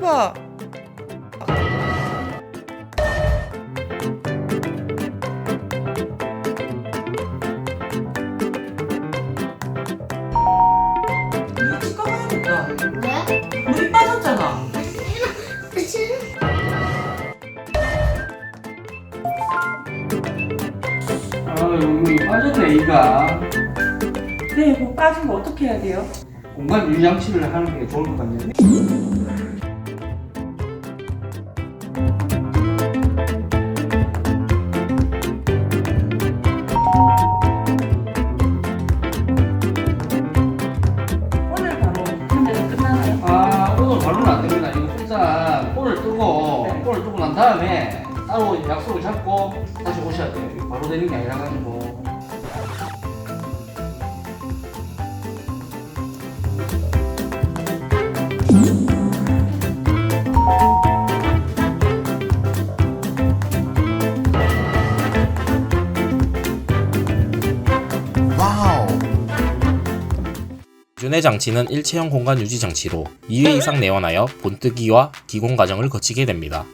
봐. 이거. 왜? 물이 빠졌잖아. 아, 여기 빠졌네, 이가. 네, 뭐 빠진 거 어떻게 해야 돼요? 공간 유장치를 하는 게 좋을 것 같네요. 뜨고, 네. 볼을 뜨고 난 다음에 따로 약속을 잡고 다시 오셔야 돼요. 바로 되는 게 아니라 가지고. 기존의 장치는 일체형 공간 유지 장치로 2회 이상 내원하여 본뜨기와 기공 과정을 거치게 됩니다.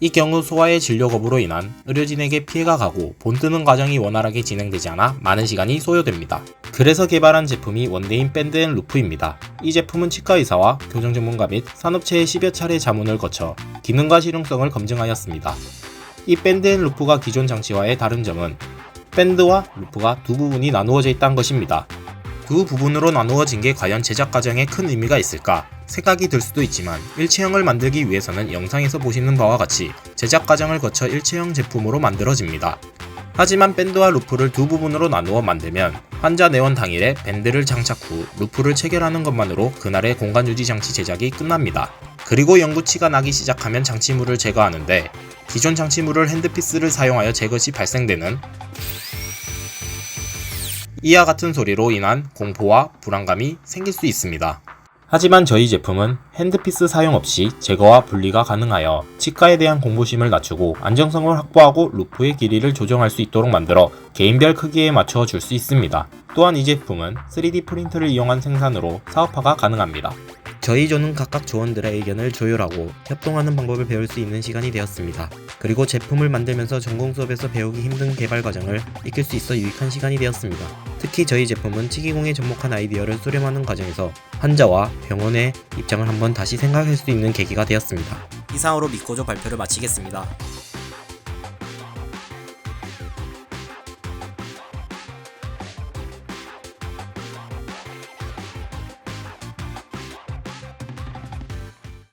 이 경우 소화의 진료 거부로 인한 의료진에게 피해가 가고 본뜨는 과정이 원활하게 진행되지 않아 많은 시간이 소요됩니다. 그래서 개발한 제품이 원데인 밴드 앤 루프입니다. 이 제품은 치과 의사와 교정 전문가 및 산업체의 10여 차례 자문을 거쳐 기능과 실용성을 검증하였습니다. 이 밴드 앤 루프가 기존 장치와의 다른 점은 밴드와 루프가 두 부분이 나누어져 있다는 것입니다. 두 부분으로 나누어진 게 과연 제작 과정에 큰 의미가 있을까 생각이 들 수도 있지만 일체형을 만들기 위해서는 영상에서 보시는 바와 같이 제작 과정을 거쳐 일체형 제품으로 만들어집니다. 하지만 밴드와 루프를 두 부분으로 나누어 만들면 환자 내원 당일에 밴드를 장착 후 루프를 체결하는 것만으로 그날의 공간 유지 장치 제작이 끝납니다. 그리고 연구치가 나기 시작하면 장치물을 제거하는데 기존 장치물을 핸드피스를 사용하여 제거 시 발생되는 이와 같은 소리로 인한 공포와 불안감이 생길 수 있습니다. 하지만 저희 제품은 핸드피스 사용 없이 제거와 분리가 가능하여 치과에 대한 공포심을 낮추고 안정성을 확보하고 루프의 길이를 조정할 수 있도록 만들어 개인별 크기에 맞춰 줄 수 있습니다. 또한 이 제품은 3D 프린터를 이용한 생산으로 사업화가 가능합니다. 저희 조는 각각 조원들의 의견을 조율하고 협동하는 방법을 배울 수 있는 시간이 되었습니다. 그리고 제품을 만들면서 전공 수업에서 배우기 힘든 개발 과정을 익힐 수 있어 유익한 시간이 되었습니다. 특히 저희 제품은 치기공에 접목한 아이디어를 수렴하는 과정에서 환자와 병원의 입장을 한번 다시 생각할 수 있는 계기가 되었습니다. 이상으로 미코조 발표를 마치겠습니다.